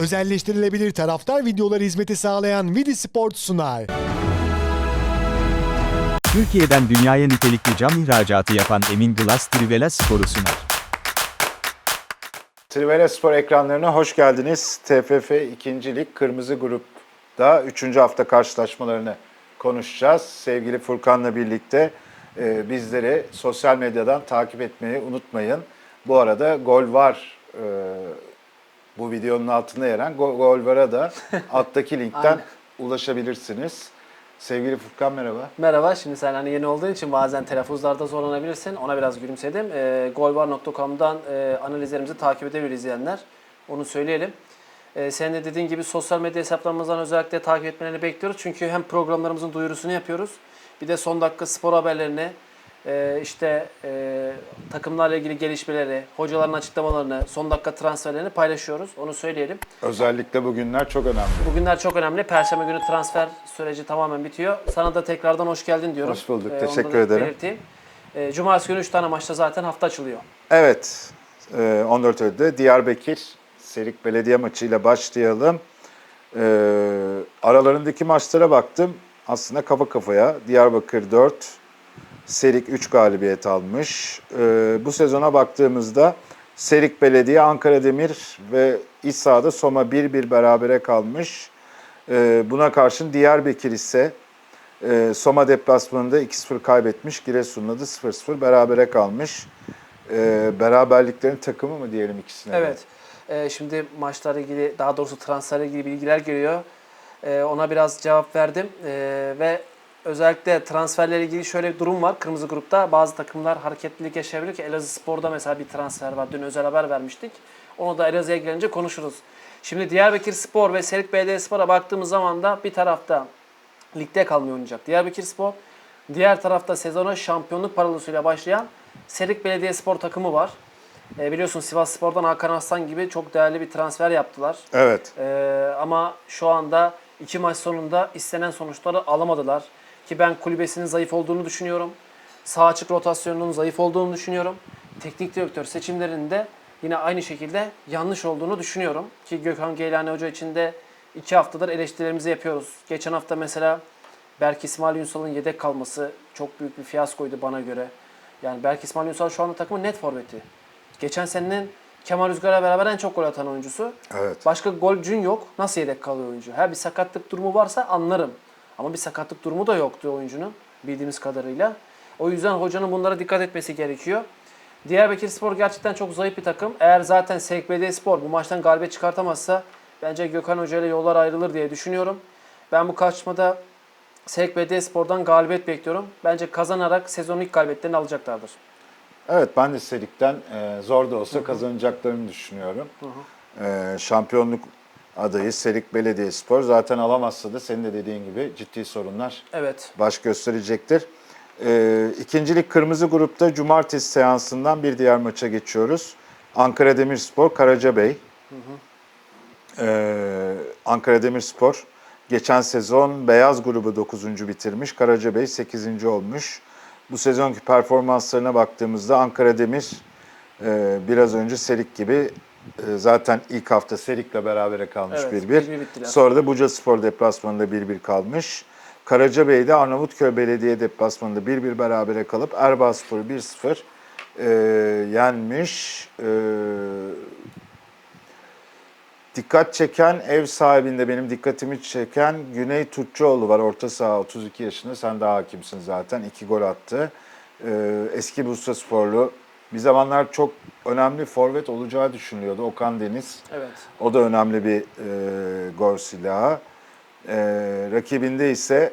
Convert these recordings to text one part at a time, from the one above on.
Özelleştirilebilir taraftar videoları hizmeti sağlayan Vidi Sport sunar. Türkiye'den dünyaya nitelikli cam ihracatı yapan Emin Glass Trivela Spor'u sunar. Trivela Spor ekranlarına hoş geldiniz. TFF 2. Lig Kırmızı Grup'ta 3. hafta karşılaşmalarını konuşacağız. Sevgili Furkan'la birlikte e, bizleri sosyal medyadan takip etmeyi unutmayın. Bu arada Gol Var e, bu videonun altında yer alan Go- Gol Var'a da alttaki linkten ulaşabilirsiniz. Sevgili Furkan merhaba. Merhaba, şimdi sen hani yeni olduğun için bazen telaffuzlarda zorlanabilirsin. Ona biraz gülümsedim. E, golvar.com'dan e, analizlerimizi takip edebilir izleyenler. Onu söyleyelim. E, senin de dediğin gibi sosyal medya hesaplarımızdan özellikle takip etmelerini bekliyoruz. Çünkü hem programlarımızın duyurusunu yapıyoruz. Bir de son dakika spor haberlerini, e, işte e, takımlarla ilgili gelişmeleri, hocaların açıklamalarını, son dakika transferlerini paylaşıyoruz. Onu söyleyelim. Özellikle bugünler çok önemli. Bugünler çok önemli. Perşembe günü transfer süreci tamamen bitiyor. Sana da tekrardan hoş geldin diyorum. Hoş bulduk. da Teşekkür ederim. belirteyim. Ee, Cumartesi günü 3 tane maçta zaten hafta açılıyor. Evet, e, 14 Eylül'de Diyarbakır Serik Belediye maçıyla başlayalım. E, aralarındaki maçlara baktım. Aslında kafa kafaya. Diyarbakır 4, Serik 3 galibiyet almış. E, bu sezona baktığımızda Serik Belediye, Ankara Demir ve iç sahada Soma 1-1 berabere kalmış. E, buna karşın Diyarbakır ise e, Soma deplasmanında 2-0 kaybetmiş. Giresun'la da 0-0 berabere kalmış. E, beraberliklerin takımı mı diyelim ikisine? Evet. Ee, şimdi maçlarla ilgili, daha doğrusu transferle ilgili bilgiler geliyor. Ee, ona biraz cevap verdim. Ee, ve özellikle transferle ilgili şöyle bir durum var. Kırmızı grupta bazı takımlar hareketlilik yaşayabilir ki Elazığ Spor'da mesela bir transfer var. Dün özel haber vermiştik. Onu da Elazığ'a gelince konuşuruz. Şimdi Diyarbakır Spor ve Serik Belediyespor'a baktığımız zaman da bir tarafta ligde kalmayı oynayacak Diyarbakır Spor. Diğer tarafta sezona şampiyonluk parolasıyla başlayan Serik Belediyespor takımı var. E, biliyorsun Sivas Spor'dan Hakan Aslan gibi çok değerli bir transfer yaptılar. Evet. E, ama şu anda iki maç sonunda istenen sonuçları alamadılar. Ki ben kulübesinin zayıf olduğunu düşünüyorum. Sağ açık rotasyonunun zayıf olduğunu düşünüyorum. Teknik direktör seçimlerinde yine aynı şekilde yanlış olduğunu düşünüyorum. Ki Gökhan Geylani Hoca için de iki haftadır eleştirilerimizi yapıyoruz. Geçen hafta mesela Berk İsmail Ünsal'ın yedek kalması çok büyük bir fiyaskoydu bana göre. Yani Berk İsmail Ünsal şu anda takımın net forveti. Geçen senenin Kemal Rüzgar'la beraber en çok gol atan oyuncusu. Evet. Başka golcün yok. Nasıl yedek kalıyor oyuncu? Her bir sakatlık durumu varsa anlarım. Ama bir sakatlık durumu da yoktu oyuncunun bildiğimiz kadarıyla. O yüzden hocanın bunlara dikkat etmesi gerekiyor. Diyarbakır Spor gerçekten çok zayıf bir takım. Eğer zaten Sevk BD Spor bu maçtan galibiyet çıkartamazsa bence Gökhan Hoca ile yollar ayrılır diye düşünüyorum. Ben bu karşılaşmada Sevk BD Spor'dan galibiyet bekliyorum. Bence kazanarak sezonun ilk galibiyetlerini alacaklardır. Evet ben de Serik'ten e, zor da olsa kazanacaklarını düşünüyorum. E, şampiyonluk adayı Serik Belediyespor zaten alamazsa da senin de dediğin gibi ciddi sorunlar Evet. baş gösterecektir. E, ikincilik kırmızı grupta cumartesi seansından bir diğer maça geçiyoruz. Ankara Demirspor, Karacabey. Ee, Ankara Demirspor geçen sezon beyaz grubu 9. bitirmiş. Karacabey 8. olmuş. Bu sezonki performanslarına baktığımızda Ankara Demir e, biraz önce Serik gibi zaten ilk hafta Serik'le berabere kalmış Evet, 1-1. 1-1 bittiler. Sonra da Buca Spor deplasmanında 1-1 kalmış. Karacabey'de Arnavutköy Belediye deplasmanında 1-1 berabere kalıp Erbaa Spor'u 1-0 e, yenmiş. E, Dikkat çeken ev sahibinde benim dikkatimi çeken Güney Tutçuoğlu var. Orta saha 32 yaşında. Sen daha hakimsin zaten. İki gol attı. Ee, eski Bursa sporlu. Bir zamanlar çok önemli forvet olacağı düşünülüyordu. Okan Deniz. Evet. O da önemli bir e, gol silahı. E, rakibinde ise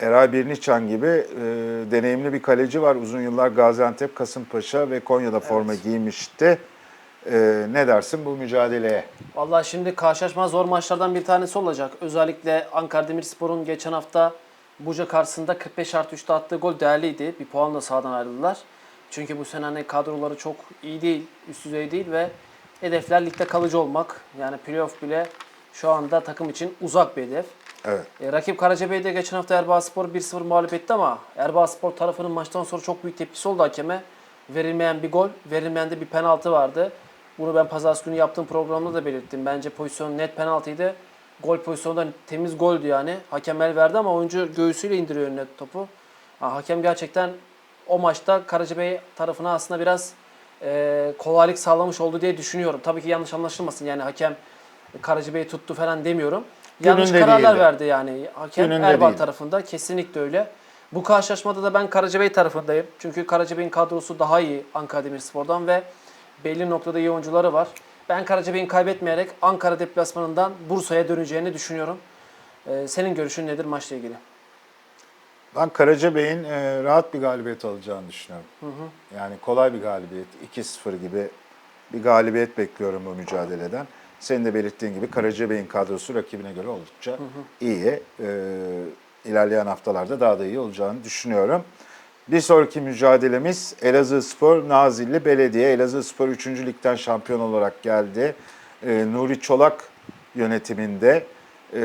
Eray Birniçan gibi e, deneyimli bir kaleci var. Uzun yıllar Gaziantep, Kasımpaşa ve Konya'da forma giymişti. E, ne dersin bu mücadeleye? Vallahi şimdi karşılaşma zor maçlardan bir tanesi olacak. Özellikle Ankara Demirspor'un geçen hafta Buca karşısında 45 artı 3'te attığı gol değerliydi. Bir puanla sahadan ayrıldılar. Çünkü bu sene hani kadroları çok iyi değil, üst düzey değil ve hedefler ligde kalıcı olmak. Yani playoff bile şu anda takım için uzak bir hedef. Evet. E, rakip Karacabey'de geçen hafta Erbağspor 1-0 mağlup etti ama Erbağspor tarafının maçtan sonra çok büyük tepkisi oldu hakeme. Verilmeyen bir gol, verilmeyen de bir penaltı vardı. Bunu ben pazartesi günü yaptığım programda da belirttim. Bence pozisyon net penaltıydı. Gol pozisyonu da temiz goldü yani. Hakem el verdi ama oyuncu göğsüyle indiriyor önüne topu. Ha, hakem gerçekten o maçta Karacabey tarafına aslında biraz e, kolaylık sağlamış oldu diye düşünüyorum. Tabii ki yanlış anlaşılmasın. Yani hakem Karacabey'i tuttu falan demiyorum. Yanlış Gününde kararlar değildi. verdi yani. Hakem Gününde Erbal değildi. tarafında kesinlikle öyle. Bu karşılaşmada da ben Karacabey tarafındayım. Çünkü Karacabey'in kadrosu daha iyi Ankara Demirspor'dan ve belli noktada iyi oyuncuları var. Ben Karacabey'in kaybetmeyerek Ankara deplasmanından Bursa'ya döneceğini düşünüyorum. Ee, senin görüşün nedir maçla ilgili? Ben Karacabey'in e, rahat bir galibiyet alacağını düşünüyorum. Yani kolay bir galibiyet, 2-0 gibi bir galibiyet bekliyorum bu mücadeleden. Senin de belirttiğin gibi Karacabey'in kadrosu rakibine göre oldukça iyi. E, ilerleyen haftalarda daha da iyi olacağını düşünüyorum. Bir sonraki mücadelemiz Elazığ Spor Nazilli Belediye. Elazığ Spor 3. Lig'den şampiyon olarak geldi. E, Nuri Çolak yönetiminde e,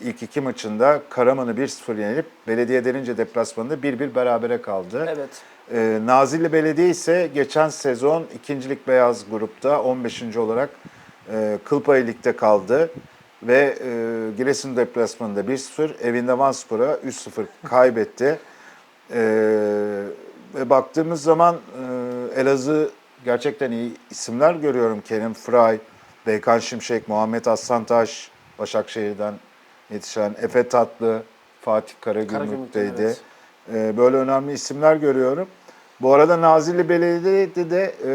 ilk iki maçında Karaman'ı 1-0 yenilip Belediye Derince deplasmanında 1-1 berabere kaldı. Evet. E, Nazilli Belediye ise geçen sezon ikincilik beyaz grupta 15. olarak e, Kılpayı Lig'de kaldı. Ve e, Giresun deplasmanında 1-0, evinde Vanspor'a 3-0 kaybetti. E, ve baktığımız zaman e, Elazığ gerçekten iyi isimler görüyorum. Kerim Fry, Beykan Şimşek, Muhammed Aslantaş, Başakşehir'den yetişen Efe Tatlı, Fatih Karagümrük'teydi. Evet. E, böyle önemli isimler görüyorum. Bu arada Nazilli Belediye'de de e,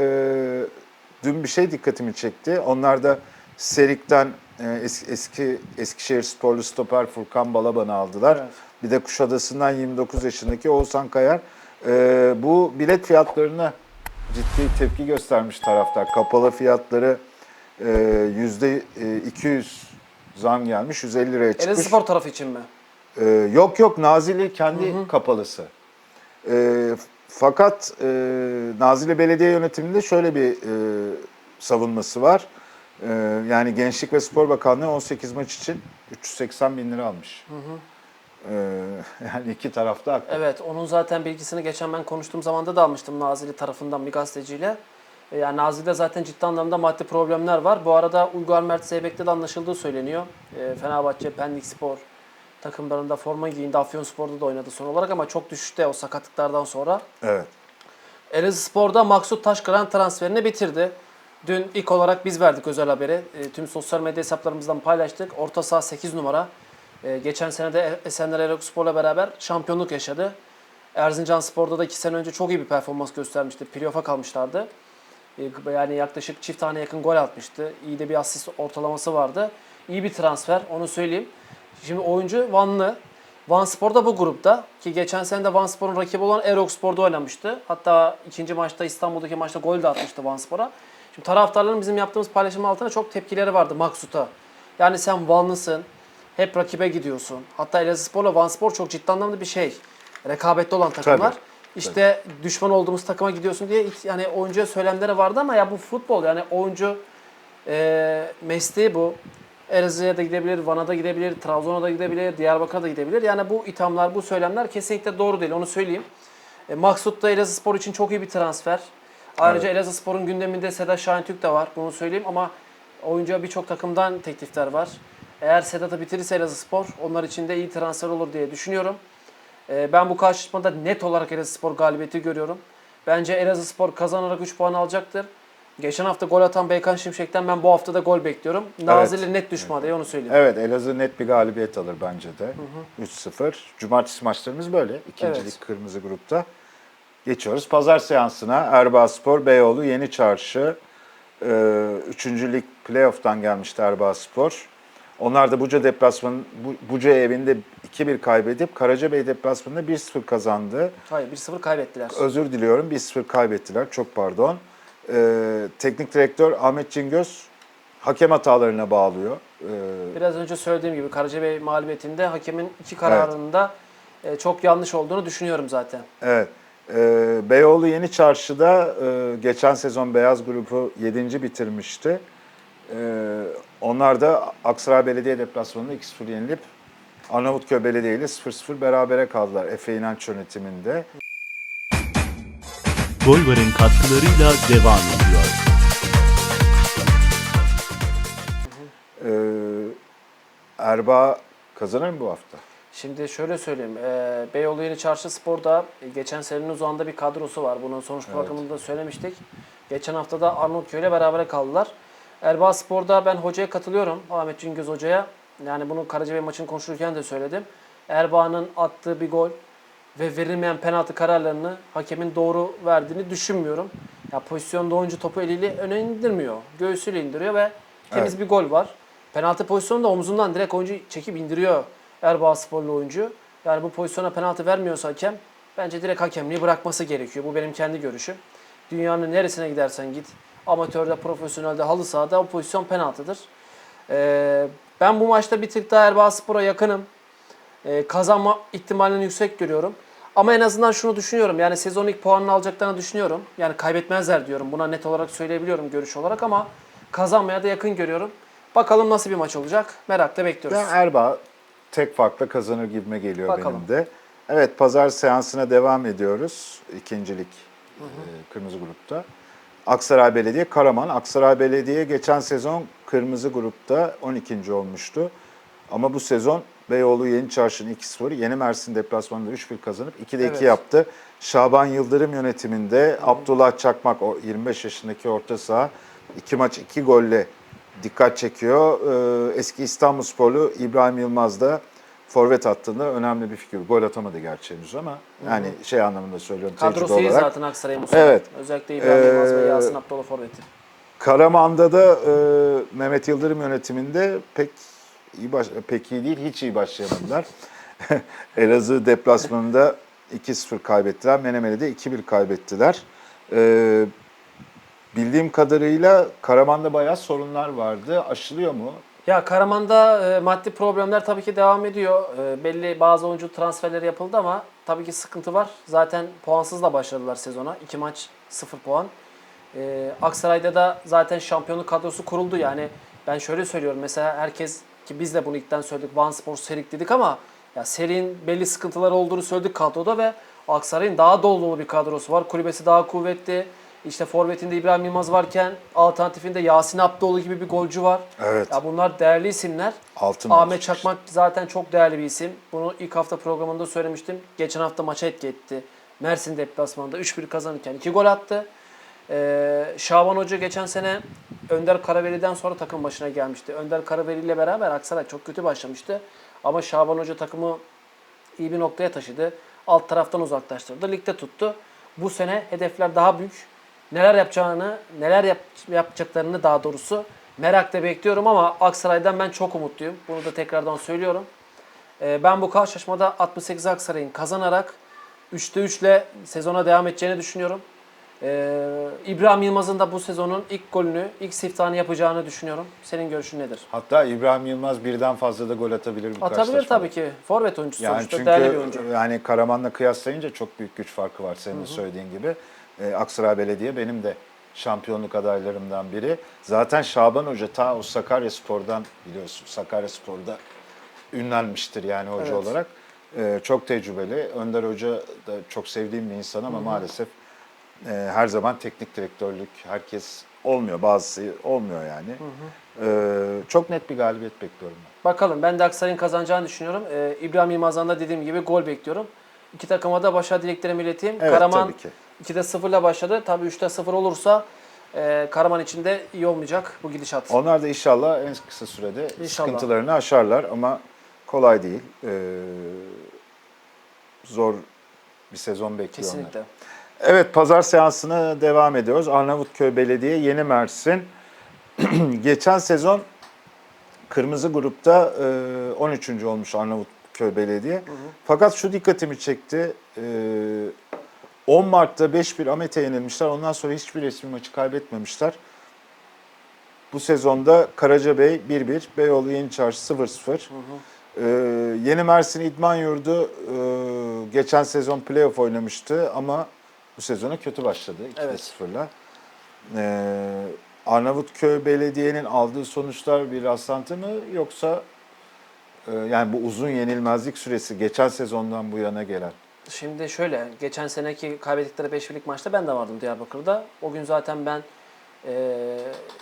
dün bir şey dikkatimi çekti. Onlar da Serik'ten e, eski, eski Eskişehir sporlu stoper Furkan Balaban'ı aldılar. Evet. Bir de Kuşadası'ndan 29 yaşındaki Oğuzhan Kayar. E, bu bilet fiyatlarına ciddi tepki göstermiş taraftar. Kapalı fiyatları e, 200 zam gelmiş, 150 liraya çıkmış. Elazığ Spor tarafı için mi? Ee, yok yok Nazilli kendi kapalısı. Ee, fakat e, Nazilli Belediye Yönetiminde şöyle bir e, savunması var. Ee, yani Gençlik ve Spor Bakanlığı 18 maç için 380 bin lira almış. Ee, yani iki tarafta haklı. Evet, onun zaten bilgisini geçen ben konuştuğum zamanda da almıştım Nazilli tarafından bir gazeteciyle. E, Yani Nazilli'de zaten ciddi anlamda maddi problemler var. Bu arada Uygar Mert Zeybek'te de anlaşıldığı söyleniyor. E, Fenerbahçe, Pendik Spor takımlarında forma giyindi. Afyonspor'da da oynadı son olarak ama çok düşüşte o sakatlıklardan sonra. Evet. Elazığ Spor'da Maksut Taşkıran transferini bitirdi. Dün ilk olarak biz verdik özel haberi. E, tüm sosyal medya hesaplarımızdan paylaştık. Orta saha 8 numara. E, geçen sene de Esenler Erok Spor'la beraber şampiyonluk yaşadı. Erzincan Spor'da da 2 sene önce çok iyi bir performans göstermişti. Playoff'a kalmışlardı. E, yani yaklaşık çift tane yakın gol atmıştı. İyi de bir asist ortalaması vardı. İyi bir transfer onu söyleyeyim. Şimdi oyuncu Vanlı. Van Spor da bu grupta ki geçen sene de Van Spor'un rakibi olan Erok Spor'da oynamıştı. Hatta ikinci maçta İstanbul'daki maçta gol de atmıştı Van Spor'a. Şimdi taraftarların bizim yaptığımız paylaşım altına çok tepkileri vardı Maksut'a. Yani sen Vanlısın, hep rakibe gidiyorsun. Hatta Elazığ Spor'la Van Spor çok ciddi anlamda bir şey. Rekabetli olan takımlar. Tabii. İşte düşman olduğumuz takıma gidiyorsun diye hiç- yani oyuncuya söylemleri vardı ama ya bu futbol yani oyuncu e, mesleği bu. Elazığ'a da gidebilir, Van'a da gidebilir, Trabzon'a da gidebilir, Diyarbakır'a da gidebilir. Yani bu ithamlar, bu söylemler kesinlikle doğru değil. Onu söyleyeyim. E, Maksut da Elazığ Spor için çok iyi bir transfer. Ayrıca Elazığ Spor'un gündeminde Sedat Şahintürk de var. Bunu söyleyeyim ama oyuncuya birçok takımdan teklifler var. Eğer Sedat'ı bitirirse Elazığ Spor onlar için de iyi transfer olur diye düşünüyorum. E, ben bu karşılaşmada net olarak Elazığ Spor galibiyeti görüyorum. Bence Elazığ Spor kazanarak 3 puan alacaktır. Geçen hafta gol atan Beykan Şimşek'ten ben bu hafta da gol bekliyorum. Nazilli net düşman diye onu söyleyeyim. Evet Elazığ net bir galibiyet alır bence de. 3-0. Cumartesi maçlarımız böyle. İkincilik Evet. kırmızı grupta. Geçiyoruz. Pazar seansına Erbaa Spor, Beyoğlu, Yeni Çarşı. Ee, üçüncü lig playoff'tan gelmişti Erbaa Spor. Onlar da Buca deplasmanı, Bu- Buca evinde 2-1 kaybedip Karacabey deplasmanında 1-0 kazandı. Hayır 1-0 kaybettiler. Özür diliyorum 1-0 kaybettiler. Çok pardon. Ee, teknik direktör Ahmet Cingöz hakem hatalarına bağlıyor. Ee, Biraz önce söylediğim gibi Karacabey mağlubiyetinde hakemin iki kararında e, çok yanlış olduğunu düşünüyorum zaten. Evet. Ee, Beyoğlu Yeni Çarşı'da e, geçen sezon Beyaz Grubu 7. bitirmişti. Ee, onlar da Aksaray Belediye deplasmanında 2-0 yenilip Arnavutköy Belediye ile 0-0 berabere kaldılar Efe İnanç yönetiminde. Golvar'ın katkılarıyla devam ediyor. Ee, Erba kazanır mı bu hafta? Şimdi şöyle söyleyeyim. E, Beyoğlu Yeni Çarşı Spor'da e, geçen senenin uzağında bir kadrosu var. Bunun sonuç evet. söylemiştik. Geçen hafta da Arnavutköy ile berabere kaldılar. Erbaa Spor'da ben hocaya katılıyorum. Ahmet Cingöz hocaya. Yani bunu Karacabey maçını konuşurken de söyledim. Erbaa'nın attığı bir gol ve verilmeyen penaltı kararlarını hakemin doğru verdiğini düşünmüyorum. Ya pozisyonda oyuncu topu eliyle öne indirmiyor. Göğsüyle indiriyor ve temiz Evet. bir gol var. Penaltı pozisyonunda omzundan direkt oyuncu çekip indiriyor Erbaa Sporlu oyuncu. Yani bu pozisyona penaltı vermiyorsa hakem bence direkt hakemliği bırakması gerekiyor. Bu benim kendi görüşüm. Dünyanın neresine gidersen git. Amatörde, profesyonelde, halı sahada o pozisyon penaltıdır. Ee, ben bu maçta bir tık daha Erbaa Spor'a yakınım. Ee, kazanma ihtimalini yüksek görüyorum. Ama en azından şunu düşünüyorum. Yani sezon ilk puanını alacaklarını düşünüyorum. Yani kaybetmezler diyorum. Buna net olarak söyleyebiliyorum görüş olarak ama kazanmaya da yakın görüyorum. Bakalım nasıl bir maç olacak. Merakla bekliyoruz. Ben Erbaa tek farkla kazanır gibime geliyor Bakalım. benim de. Evet pazar seansına devam ediyoruz. İkincilik e, kırmızı grupta. Aksaray Belediye, Karaman. Aksaray Belediye geçen sezon kırmızı grupta 12. olmuştu. Ama bu sezon Beyoğlu Yeni Çarşı'nın 2-0, Yeni Mersin deplasmanında 3-1 kazanıp 2'de 2 Evet. yaptı. Şaban Yıldırım yönetiminde Abdullah Çakmak, o 25 yaşındaki orta saha, iki maç iki golle dikkat çekiyor. Ee, eski İstanbulsporlu İbrahim Yılmaz da forvet hattında önemli bir figür. Gol atamadı gerçi henüz ama yani şey anlamında söylüyorum tecrübe Kadrosu iyi olarak. zaten Aksaray'ın bu sene. Evet. Özellikle İbrahim Yılmaz ve Ee, Yasin Abdullah Forvet'i. Karaman'da da e, Mehmet Yıldırım yönetiminde pek iyi baş, pek iyi değil, hiç iyi başlayamadılar. Elazığ deplasmanında 2-0 kaybettiler. Menemen'de 2-1 kaybettiler. E, bildiğim kadarıyla Karaman'da bayağı sorunlar vardı. Aşılıyor mu? Ya Karaman'da e, maddi problemler tabii ki devam ediyor. E, belli bazı oyuncu transferleri yapıldı ama tabii ki sıkıntı var. Zaten puansız da başladılar sezona. İki maç 0 puan. E, Aksaray'da da zaten şampiyonluk kadrosu kuruldu. Yani ben şöyle söylüyorum. Mesela herkes ki biz de bunu ilkten söyledik. Van Spor Serik dedik ama ya serinin belli sıkıntıları olduğunu söyledik kadroda ve Aksaray'ın daha dolu dolu bir kadrosu var. Kulübesi daha kuvvetli. İşte forvetinde İbrahim Yılmaz varken alternatifinde Yasin Abdoğlu gibi bir golcü var. Evet. Ya bunlar değerli isimler. Altın Ahmet. Çakmak zaten çok değerli bir isim. Bunu ilk hafta programında söylemiştim. Geçen hafta maça etki etti. Mersin deplasmanında 3-1 kazanırken 2 gol attı. Ee, Şaban Hoca geçen sene Önder Karaveli'den sonra takım başına gelmişti. Önder Karaveli ile beraber Aksaray çok kötü başlamıştı. Ama Şaban Hoca takımı iyi bir noktaya taşıdı. Alt taraftan uzaklaştırdı. Ligde tuttu. Bu sene hedefler daha büyük. Neler yapacağını, neler yap, yapacaklarını daha doğrusu merakla bekliyorum ama Aksaray'dan ben çok umutluyum. Bunu da tekrardan söylüyorum. Ee, ben bu karşılaşmada 68 Aksaray'ın kazanarak 3'te 3 ile sezona devam edeceğini düşünüyorum. Ee, İbrahim Yılmaz'ın da bu sezonun ilk golünü, ilk siftahını yapacağını düşünüyorum. Senin görüşün nedir? Hatta İbrahim Yılmaz birden fazla da gol atabilir bu Atabilir tabii ki. Forvet oyuncusu Yani sonuçta çünkü değerli bir oyuncu. yani Karaman'la kıyaslayınca çok büyük güç farkı var senin de söylediğin gibi. Ee, Aksaray Belediye benim de şampiyonluk adaylarımdan biri. Zaten Şaban Hoca ta o Sakarya Spor'dan biliyorsun Sakarya Spor'da ünlenmiştir yani hoca Evet. olarak. Ee, çok tecrübeli. Önder Hoca da çok sevdiğim bir insan ama maalesef e, her zaman teknik direktörlük herkes olmuyor. Bazısı olmuyor yani. Ee, çok net bir galibiyet bekliyorum ben. Bakalım ben de Aksaray'ın kazanacağını düşünüyorum. Ee, İbrahim Yılmaz'dan da dediğim gibi gol bekliyorum. İki takıma da başarı dileklerimi ileteyim. Evet, Karaman tabii ki. 2'de 0 ile başladı. Tabii 3'te 0 olursa e, Karaman için de iyi olmayacak bu gidişat. Onlar da inşallah en kısa sürede İnşallah. sıkıntılarını aşarlar ama kolay değil. Ee, zor bir sezon bekliyor onları. Kesinlikle. Evet pazar seansına devam ediyoruz. Arnavutköy Belediye Yeni Mersin. Geçen sezon kırmızı grupta e, 13. olmuş Arnavutköy Belediye. Fakat şu dikkatimi çekti. E, 10 Mart'ta 5-1 Ahmet'e yenilmişler. Ondan sonra hiçbir resmi maçı kaybetmemişler. Bu sezonda Karacabey 1-1, Beyoğlu Yeni Çarşı 0-0. Ee, Yeni Mersin İdman Yurdu e, geçen sezon playoff oynamıştı ama bu sezona kötü başladı 2 Evet. 0'la. Ee, Arnavutköy Belediye'nin aldığı sonuçlar bir rastlantı mı yoksa e, yani bu uzun yenilmezlik süresi geçen sezondan bu yana gelen? Şimdi şöyle, geçen seneki kaybettikleri 5 birlik maçta ben de vardım Diyarbakır'da. O gün zaten ben e,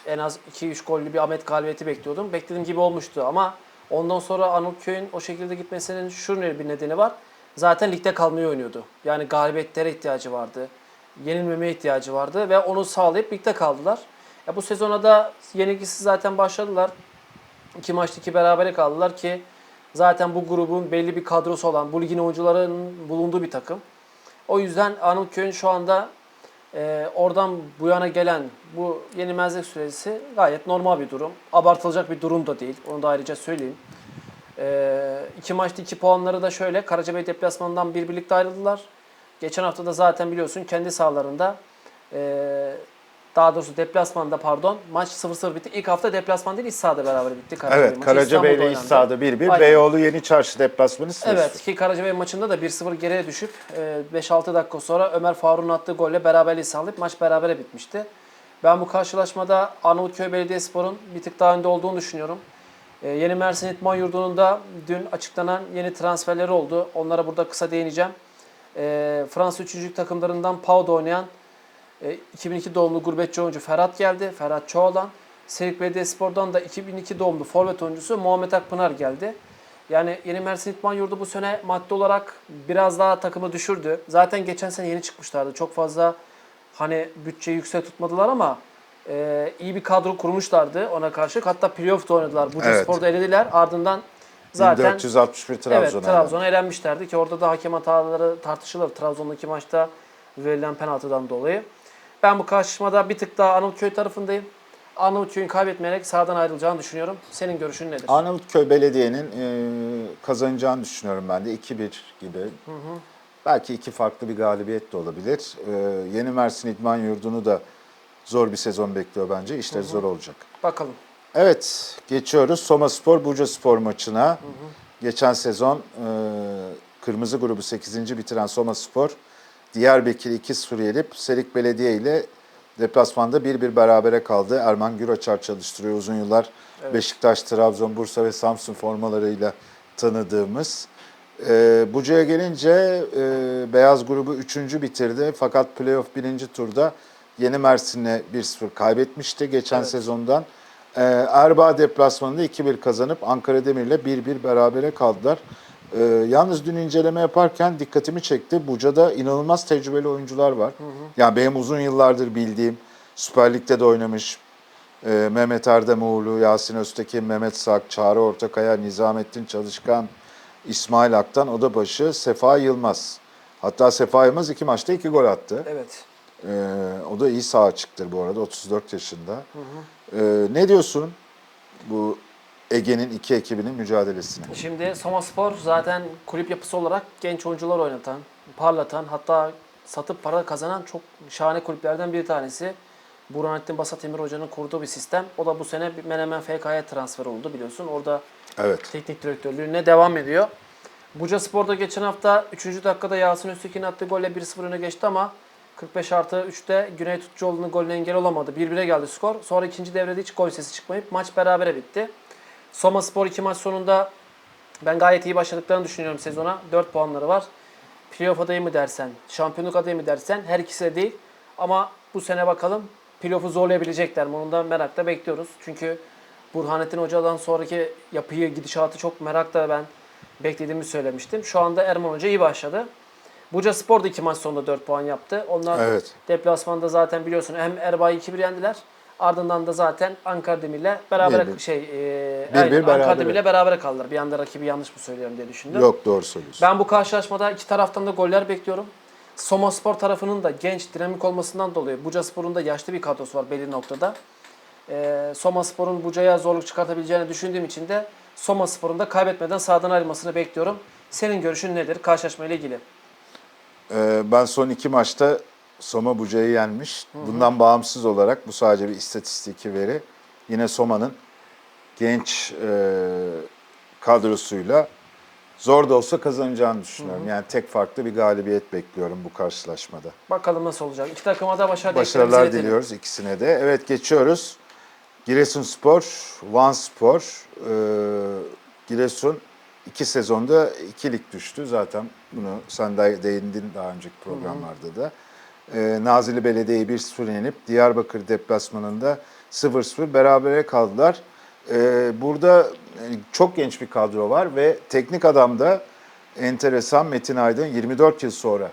en az 2-3 gollü bir Ahmet galibiyeti bekliyordum. Beklediğim gibi olmuştu ama Ondan sonra Anıtköy'ün o şekilde gitmesinin şu bir nedeni var. Zaten ligde kalmayı oynuyordu. Yani galibiyetlere ihtiyacı vardı. Yenilmemeye ihtiyacı vardı ve onu sağlayıp ligde kaldılar. Ya bu sezona da yenilgisiz zaten başladılar. İki maçta iki berabere kaldılar ki zaten bu grubun belli bir kadrosu olan, bu ligin oyuncularının bulunduğu bir takım. O yüzden Arnavutköy'ün şu anda e, oradan bu yana gelen bu yenilmezlik süresi gayet normal bir durum. Abartılacak bir durum da değil. Onu da ayrıca söyleyeyim. E, iki maçta iki puanları da şöyle. Karacabey deplasmanından bir birlikte ayrıldılar. Geçen hafta da zaten biliyorsun kendi sahalarında e, daha doğrusu deplasmanda pardon maç 0-0 bitti. İlk hafta deplasman değil iç sahada beraber bitti. Karacabey Evet maçı. Karacabey İstanbul'da ile iç sahada 1-1. Aynen. Beyoğlu Yeni Çarşı deplasmanı 0-0. Evet ki Karacabey maçında da 1-0 geriye düşüp e, 5-6 dakika sonra Ömer Faruk'un attığı golle beraberliği sağlayıp maç berabere bitmişti. Ben bu karşılaşmada Arnavutköy Belediyespor'un bir tık daha önde olduğunu düşünüyorum. E, Yeni Mersin İtman Yurdu'nun da dün açıklanan yeni transferleri oldu. Onlara burada kısa değineceğim. E, Fransa 3. takımlarından Pau'da oynayan e, 2002 doğumlu gurbetçi oyuncu Ferhat geldi. Ferhat Çoğalan. Serik Belediyespor'dan da 2002 doğumlu forvet oyuncusu Muhammed Akpınar geldi. Yani Yeni Mersin İtman Yurdu bu sene maddi olarak biraz daha takımı düşürdü. Zaten geçen sene yeni çıkmışlardı. Çok fazla hani bütçeyi yüksek tutmadılar ama e, iyi bir kadro kurmuşlardı ona karşı. Hatta playoff'ta oynadılar. Buca Evet. Spor'da elediler. Ardından zaten 1461 Trabzon'a. Evet Trabzon'a elenmişlerdi ki orada da hakem hataları tartışılır Trabzon'daki maçta verilen penaltıdan dolayı. Ben bu karşılaşmada bir tık daha Arnavutköy tarafındayım. Arnavutköy'ün kaybetmeyerek sahadan ayrılacağını düşünüyorum. Senin görüşün nedir? Arnavutköy Belediye'nin e, kazanacağını düşünüyorum ben de 2-1 gibi. Belki iki farklı bir galibiyet de olabilir. E, Yeni Mersin İdman Yurdu'nu da zor bir sezon bekliyor bence. İşleri zor olacak. Bakalım. Evet, geçiyoruz Soma Spor Buca Spor maçına. Geçen sezon e, Kırmızı grubu 8. bitiren Soma Spor, Diyarbakır 2-0 yenip Serik Belediye ile deplasmanda 1-1 berabere kaldı. Erman Güraçar çalıştırıyor uzun yıllar. Beşiktaş, Trabzon, Bursa ve Samsun formalarıyla tanıdığımız. E, Buca'ya gelince e, Beyaz grubu 3. bitirdi. Fakat playoff 1. turda Yeni Mersin'le 1-0 kaybetmişti geçen Evet. sezondan. Ee, Erbaa deplasmanında 2-1 kazanıp Ankara Demir'le 1-1 berabere kaldılar. Ee, yalnız dün inceleme yaparken dikkatimi çekti. Buca'da inanılmaz tecrübeli oyuncular var. Yani benim uzun yıllardır bildiğim, Süper Lig'de de oynamış e, Mehmet Erdemoğlu, Yasin Öztekin, Mehmet Sak, Çağrı Ortakaya, Nizamettin Çalışkan, İsmail Aktan, Odabaşı, Sefa Yılmaz. Hatta Sefa Yılmaz iki maçta iki gol attı. Evet. Ee, o da iyi sağ açıktır bu arada 34 yaşında. Ee, ne diyorsun bu Ege'nin iki ekibinin mücadelesine? Şimdi Soma Spor zaten kulüp yapısı olarak genç oyuncular oynatan, parlatan hatta satıp para kazanan çok şahane kulüplerden bir tanesi. Burhanettin Basat Emir Hoca'nın kurduğu bir sistem. O da bu sene Menemen FK'ya transfer oldu biliyorsun. Orada Evet. teknik direktörlüğüne devam ediyor. Buca Spor'da geçen hafta 3. dakikada Yasin Öztekin attığı golle 1-0 öne geçti ama 45 artı 3'te Güney Tutçuoğlu'nun golüne engel olamadı. 1-1'e geldi skor. Sonra ikinci devrede hiç gol sesi çıkmayıp maç berabere bitti. Soma Spor 2 maç sonunda ben gayet iyi başladıklarını düşünüyorum sezona. 4 puanları var. Playoff adayı mı dersen, şampiyonluk adayı mı dersen her ikisi de değil. Ama bu sene bakalım playoff'u zorlayabilecekler mi? Onu da merakla bekliyoruz. Çünkü Burhanettin Hoca'dan sonraki yapıyı, gidişatı çok merakla ben beklediğimi söylemiştim. Şu anda Erman Hoca iyi başladı. Buca Spor da 2 maç sonunda 4 puan yaptı. Onlar Evet. deplasmanda zaten biliyorsun hem Erbağ'ı 2-1 yendiler. Ardından da zaten Ankara Demir'le beraber Bir bir. şey e, Bir bir Ankara berabere. Demir'le beraber kaldılar. Bir anda rakibi yanlış mı söylüyorum diye düşündüm. Yok doğru söylüyorsun. Ben bu karşılaşmada iki taraftan da goller bekliyorum. Soma Spor tarafının da genç, dinamik olmasından dolayı Buca Spor'un da yaşlı bir kadrosu var belli noktada. Ee, Soma Spor'un Buca'ya zorluk çıkartabileceğini düşündüğüm için de Soma Spor'un da kaybetmeden sahadan ayrılmasını bekliyorum. Senin görüşün nedir karşılaşma ile ilgili? Ee, ben son iki maçta Soma Buca'yı yenmiş. Bundan bağımsız olarak bu sadece bir istatistiki veri. Yine Soma'nın genç e, kadrosuyla zor da olsa kazanacağını düşünüyorum. Yani tek farklı bir galibiyet bekliyorum bu karşılaşmada. Bakalım nasıl olacak. İki takıma da başarı Başarılar diliyoruz ikisine de. Evet geçiyoruz. Giresunspor, Vanspor. Ee, Giresun iki sezonda iki lig düştü. Zaten bunu sen de değindin daha önceki programlarda da. Ee, Nazilli Belediye'yi 1-0 yenip Diyarbakır deplasmanında 0-0 berabere kaldılar. Ee, burada e, çok genç bir kadro var ve teknik adam da enteresan Metin Aydın 24 yıl sonra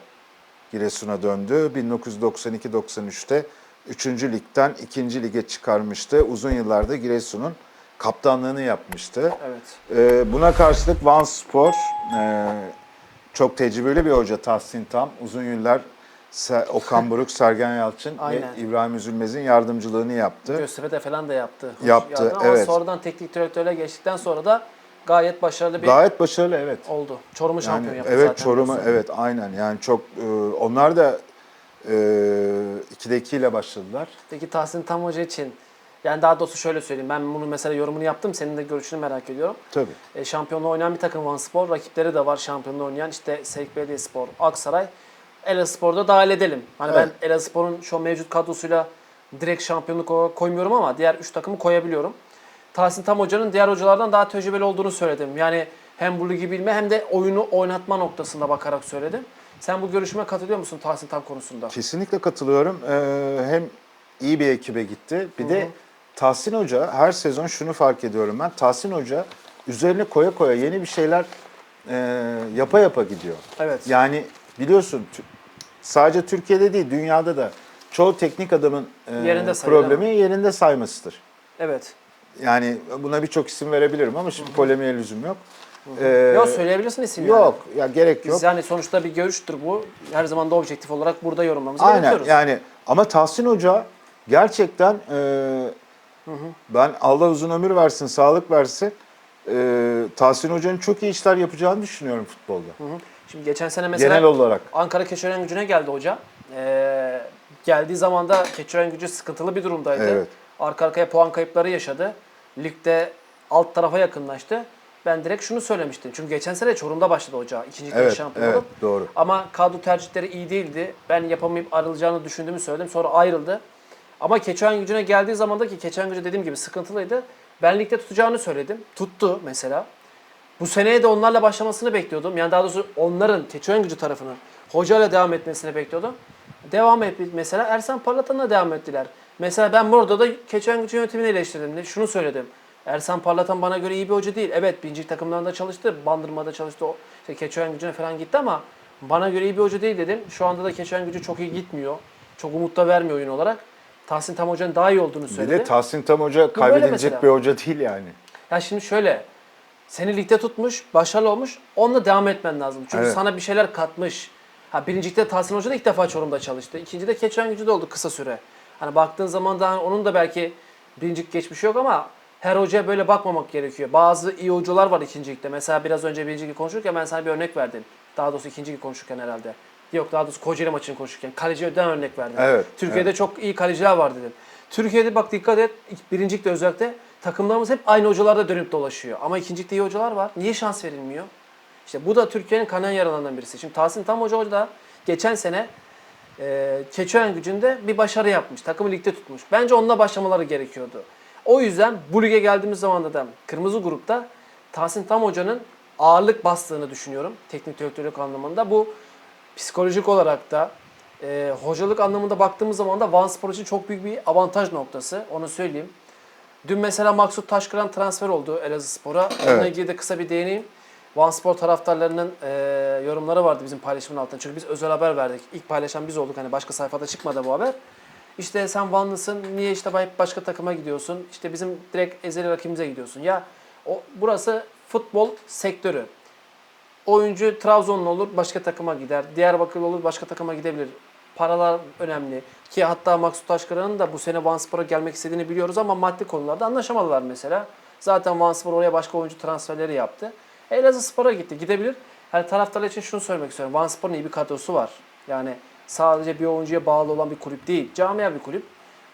Giresun'a döndü. 1992-93'te 3. ligden 2. lige çıkarmıştı. Uzun yıllarda Giresun'un kaptanlığını yapmıştı. Evet. Ee, buna karşılık Van Spor e, çok tecrübeli bir hoca Tahsin Tam. Uzun yıllar Okan Buruk, Sergen Yalçın Aynen. ve İbrahim Üzülmez'in yardımcılığını yaptı. Göztepe'de falan da yaptı. Hoş Yaptı, yardım. Ama evet. sonradan teknik direktörle geçtikten sonra da gayet başarılı bir Gayet başarılı evet. oldu. Çorum'u şampiyon Yani, yaptı evet zaten. Çorum'u evet aynen yani çok e, onlar da e, 2'de 2 ile başladılar. Peki Tahsin Tam Hoca için yani daha doğrusu şöyle söyleyeyim. Ben bunu mesela yorumunu yaptım. Senin de görüşünü merak ediyorum. Tabii. E, şampiyonluğu oynayan bir takım Van Spor. Rakipleri de var şampiyonluğu oynayan. işte Seyik Belediyespor, Aksaray. Elazığspor'da dahil edelim. Hani Evet. ben Elazığspor'un şu mevcut kadrosuyla direkt şampiyonluk olarak koymuyorum ama diğer 3 takımı koyabiliyorum. Tahsin Tam Hoca'nın diğer hocalardan daha tecrübeli olduğunu söyledim. Yani hem bu ligi bilme hem de oyunu oynatma noktasında bakarak söyledim. Sen bu görüşüme katılıyor musun Tahsin Tam konusunda? Kesinlikle katılıyorum. Ee, hem iyi bir ekibe gitti. Bir de Tahsin Hoca her sezon şunu fark ediyorum ben. Tahsin Hoca üzerine koya koya yeni bir şeyler e, yapa yapa gidiyor. Evet. Yani biliyorsun sadece Türkiye'de değil dünyada da çoğu teknik adamın e, Yerinde problemi yerinde saymasıdır. Evet. Yani buna birçok isim verebilirim ama şimdi polemiğe lüzum yok. Ee, Yok söyleyebilirsin isim yani. Yok ya gerek yok. Biz yani sonuçta bir görüştür bu. Her zaman da objektif olarak burada yorumlamamızı Aynen yani ama Tahsin Hoca gerçekten e, ben Allah uzun ömür versin, sağlık versin. E, Tahsin Hoca'nın çok iyi işler yapacağını düşünüyorum futbolda. Hı hı. Şimdi geçen sene mesela Genel olarak. Ankara Keçiören Gücü'ne geldi hoca. Ee, geldiği zaman da Keçiören Gücü sıkıntılı bir durumdaydı. Evet. Arka arkaya puan kayıpları yaşadı. Ligde alt tarafa yakınlaştı. Ben direkt şunu söylemiştim. Çünkü geçen sene Çorum'da başladı hoca. İkinci Evet, şampiyon evet, doğru. Ama kadro tercihleri iyi değildi. Ben yapamayıp ayrılacağını düşündüğümü söyledim. Sonra ayrıldı. Ama Keçiören Gücü'ne geldiği zaman da ki Keçiören Gücü dediğim gibi sıkıntılıydı. Ben ligde tutacağını söyledim. Tuttu mesela. Bu seneye de onlarla başlamasını bekliyordum. Yani daha doğrusu onların Keçiören Gücü tarafının hocayla devam etmesini bekliyordum. Devam et mesela Ersan Parlatan'la devam ettiler. Mesela ben burada da Keçiören Gücü yönetimini eleştirdim. Şunu söyledim. Ersan Parlatan bana göre iyi bir hoca değil. Evet birinci takımlarında çalıştı. Bandırma'da çalıştı. İşte Keçiören Gücü'ne falan gitti ama bana göre iyi bir hoca değil dedim. Şu anda da Keçiören Gücü çok iyi gitmiyor. Çok umut da vermiyor oyun olarak. Tahsin Tam Hoca'nın daha iyi olduğunu Bir söyledi. de Tahsin Tam Hoca kaybedilecek bir hoca değil yani. Ya şimdi şöyle, seni ligde tutmuş, başarılı olmuş, onunla devam etmen lazım. Çünkü Evet. sana bir şeyler katmış. Ha birincilikte Tahsin Hoca da ilk defa Çorum'da çalıştı. İkincide Keçiören Gücü'de oldu kısa süre. Hani baktığın zaman da hani onun da belki birincilik geçmişi yok ama her hocaya böyle bakmamak gerekiyor. Bazı iyi hocalar var ikincilikte. Mesela biraz önce birincilik konuşurken ben sana bir örnek verdim. Daha doğrusu ikincilik konuşurken herhalde. Yok daha doğrusu Kocaeli maçını konuşurken. Kaleci'den örnek verdim. Evet, Türkiye'de evet. çok iyi kaleciler var dedim. Türkiye'de bak dikkat et, birincilikte özellikle takımlarımız hep aynı hocalarda dönüp dolaşıyor. Ama ikincilikte iyi hocalar var. Niye şans verilmiyor? İşte bu da Türkiye'nin kanayan yaralarından birisi. Şimdi Tahsin Tam Hoca da geçen sene e, Keçiören gücünde bir başarı yapmış. Takımı ligde tutmuş. Bence onunla başlamaları gerekiyordu. O yüzden bu lige geldiğimiz zaman da kırmızı grupta Tahsin Tam Hoca'nın ağırlık bastığını düşünüyorum. Teknik direktörlük anlamında. Bu psikolojik olarak da e, hocalık anlamında baktığımız zaman da Van Spor için çok büyük bir avantaj noktası. Onu söyleyeyim. Dün mesela Maksut Taşkıran transfer oldu Elazığspor'a. Onunla Evet. ilgili de kısa bir değineyim. Van Spor taraftarlarının e, yorumları vardı bizim paylaşımın altında. Çünkü biz özel haber verdik. İlk paylaşan biz olduk. Hani başka sayfada çıkmadı bu haber. İşte sen Vanlısın, niye işte hep başka takıma gidiyorsun? İşte bizim direkt ezeli rakibimize gidiyorsun. Ya o burası futbol sektörü. Oyuncu Trabzonlu olur başka takıma gider. Diyarbakırlı olur başka takıma gidebilir. Paralar önemli. Ki hatta Maksut Taşkıran'ın da bu sene Vanspor'a gelmek istediğini biliyoruz ama maddi konularda anlaşamadılar mesela. Zaten Vanspor oraya başka oyuncu transferleri yaptı. Elazığ Spor'a gitti. Gidebilir. Hani taraftarlar için şunu söylemek istiyorum. Vanspor'un iyi bir kadrosu var. Yani sadece bir oyuncuya bağlı olan bir kulüp değil. Camia bir kulüp.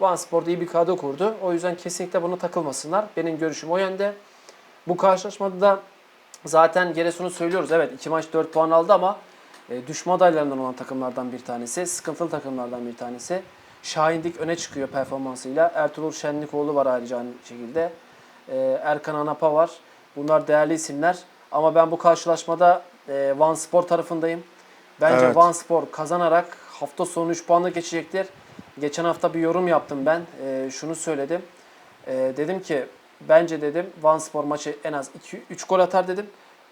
Vanspor da iyi bir kadro kurdu. O yüzden kesinlikle buna takılmasınlar. Benim görüşüm o yönde. Bu karşılaşmada da zaten Giresun'u söylüyoruz. Evet iki maç 4 puan aldı ama e, düşme adaylarından olan takımlardan bir tanesi. Sıkıntılı takımlardan bir tanesi. Şahin Dik öne çıkıyor performansıyla. Ertuğrul Şenlikoğlu var ayrıca aynı şekilde. E, Erkan Anapa var. Bunlar değerli isimler. Ama ben bu karşılaşmada e, Van Spor tarafındayım. Bence Evet. Van Spor kazanarak hafta sonu 3 puanla geçecektir. Geçen hafta bir yorum yaptım ben. E, şunu söyledim. E, dedim ki bence dedim Van Spor maçı en az 2-3 gol atar dedim.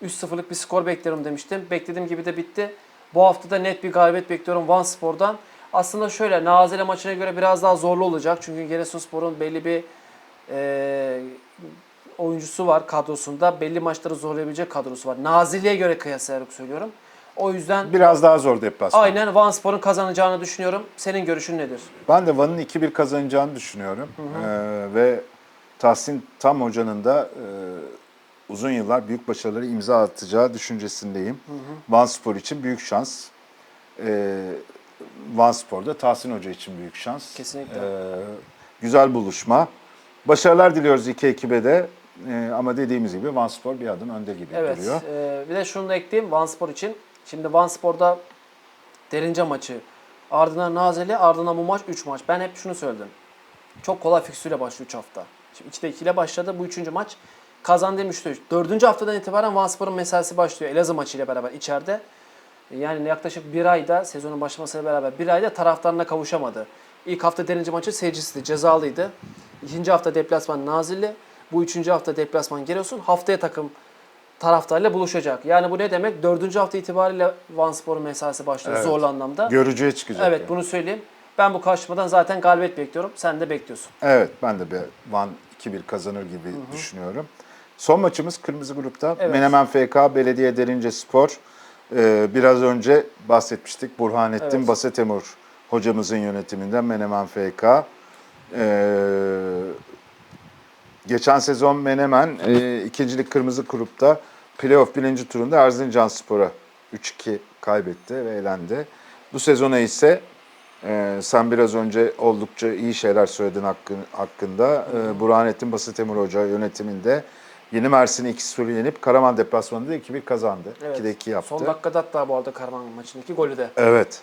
3-0'lık bir skor bekliyorum demiştim. Beklediğim gibi de bitti. Bu hafta da net bir galibiyet bekliyorum Van Spor'dan. Aslında şöyle Nazilli maçına göre biraz daha zorlu olacak. Çünkü Giresunspor'un belli bir e, oyuncusu var kadrosunda. Belli maçları zorlayabilecek kadrosu var. Nazilli'ye göre kıyaslayarak söylüyorum. O yüzden Biraz daha zor deplasman. aynen Van Spor'un kazanacağını düşünüyorum. Senin görüşün nedir? Ben de Van'ın 2-1 kazanacağını düşünüyorum. Ee, ve Tahsin Tam Hoca'nın da e, uzun yıllar büyük başarıları imza atacağı düşüncesindeyim. Van Spor için büyük şans. Ee, Van Spor'da Tahsin Hoca için büyük şans. Kesinlikle. Ee, güzel buluşma. Başarılar diliyoruz iki ekibe de. Ee, ama dediğimiz gibi Van Spor bir adım önde gibi Evet. duruyor. e, bir de şunu da ekleyeyim Van Spor için. Şimdi Van Spor'da Derince maçı. Ardından Nazilli, ardından bu maç 3 maç. Ben hep şunu söyledim. Çok kolay fikstürle başlıyor 3 hafta. Şimdi 2'de 2 ile başladı. Bu 3. maç kazandığım 3'te 3. 4. haftadan itibaren Van Spor'un mesaisi başlıyor. Elazığ maçıyla beraber içeride. Yani yaklaşık bir ayda sezonun başlamasıyla beraber bir ayda taraftarına kavuşamadı. İlk hafta derince maçı seyircisiydi, cezalıydı. İkinci hafta deplasman Nazilli. Bu üçüncü hafta deplasman Giresun. Haftaya takım taraftarıyla buluşacak. Yani bu ne demek? Dördüncü hafta itibariyle Van Spor'un mesaisi başlıyor Evet. zorlu anlamda. Görücüye çıkacak. evet yani. bunu söyleyeyim. Ben bu karşılaşmadan zaten galibiyet bekliyorum. Sen de bekliyorsun. Evet ben de bir Van 2-1 kazanır gibi düşünüyorum. Son maçımız Kırmızı Grup'ta. Evet. Menemen FK, Belediye Derince Spor. Ee, biraz önce bahsetmiştik. Burhanettin Evet. Basetemur hocamızın yönetiminden Menemen FK. Ee, geçen sezon Menemen e, ikincilik Kırmızı Grup'ta playoff birinci turunda Erzincan Spor'a 3-2 kaybetti ve elendi. Bu sezona ise ee, sen biraz önce oldukça iyi şeyler söyledin hakkın, hakkında. Ee, Burhanettin Basıtemur Hoca yönetiminde Yeni Mersin'i 2-0 yenip Karaman deplasmanında 2-1 kazandı. Evet. 2'de 2 yaptı. Son dakikada hatta bu arada Karman maçındaki golü de. Evet.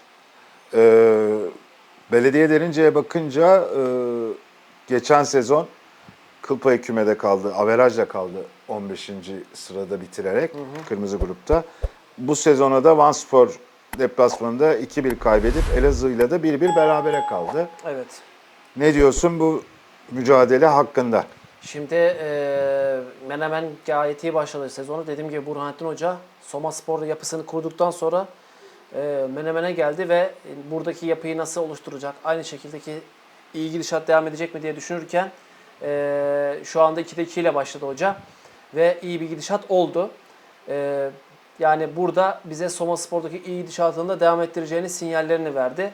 Ee, Belediye Derince'ye bakınca e, geçen sezon kıl payı kümede kaldı. Averajla kaldı 15. sırada bitirerek kırmızı grupta. Bu sezona da Van Spor deplasmanında 2-1 kaybedip Elazığ'yla da 1-1 berabere kaldı. Evet. Ne diyorsun bu mücadele hakkında? Şimdi eee Menemen gayet iyi başladı sezonu. Dediğim gibi Burhanettin Hoca Soma Spor yapısını kurduktan sonra eee Menemen'e geldi ve buradaki yapıyı nasıl oluşturacak? Aynı şekildeki iyi gidişat devam edecek mi diye düşünürken eee, şu anda 2'de 2 ile başladı hoca ve iyi bir gidişat oldu. Eee, yani burada bize Soma Spor'daki iyi gidişatını da devam ettireceğini sinyallerini verdi.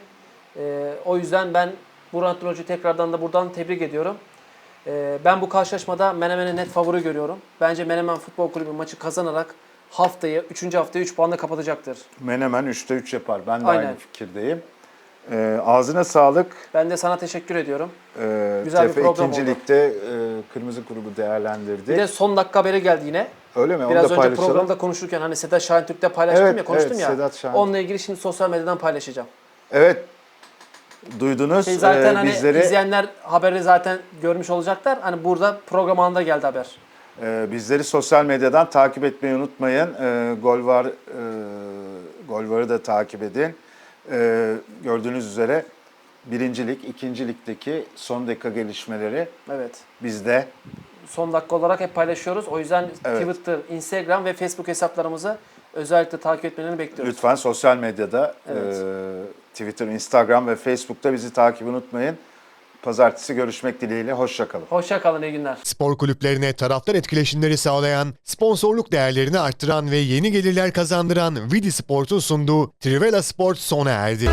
Eee, o yüzden ben Burhanettin Hoca'yı tekrardan da buradan tebrik ediyorum. Ee, Ben bu karşılaşmada Menemen'i net favori görüyorum. Bence Menemen Futbol Kulübü maçı kazanarak haftayı, 3. haftayı 3 puanla kapatacaktır. Menemen 3'te 3 yapar. Ben de Aynen. aynı fikirdeyim. Ee, ağzına sağlık. Ben de sana teşekkür ediyorum. Ee, Güzel bir program ikinci oldu. ligde e, Kırmızı grubu değerlendirdi. Bir de son dakika haberi geldi yine. Öyle mi? Onu Biraz da önce programda konuşurken hani Sedat Şahintürk'te paylaştım Evet, ya, konuştum evet, ya. Sedat Şahin. Onunla ilgili şimdi sosyal medyadan paylaşacağım. Evet. Duydunuz. Şey zaten Ee, hani bizleri izleyenler haberi zaten görmüş olacaklar. Hani burada program anında geldi haber. e, bizleri sosyal medyadan takip etmeyi unutmayın. E, gol var e, gol varı da takip edin. E, gördüğünüz üzere birinci lig, ikinci ligdeki son dakika gelişmeleri Evet. bizde. Son dakika olarak hep paylaşıyoruz. O yüzden Evet. Twitter, Instagram ve Facebook hesaplarımızı özellikle takip etmelerini bekliyoruz. Lütfen sosyal medyada Evet. e, Twitter, Instagram ve Facebook'ta bizi takip unutmayın. Pazartesi görüşmek dileğiyle. Hoşçakalın. Hoşça kalın, iyi günler. Spor kulüplerine taraftar etkileşimleri sağlayan, sponsorluk değerlerini arttıran ve yeni gelirler kazandıran Vidi Sport'un sunduğu Trivela Sport sona erdi.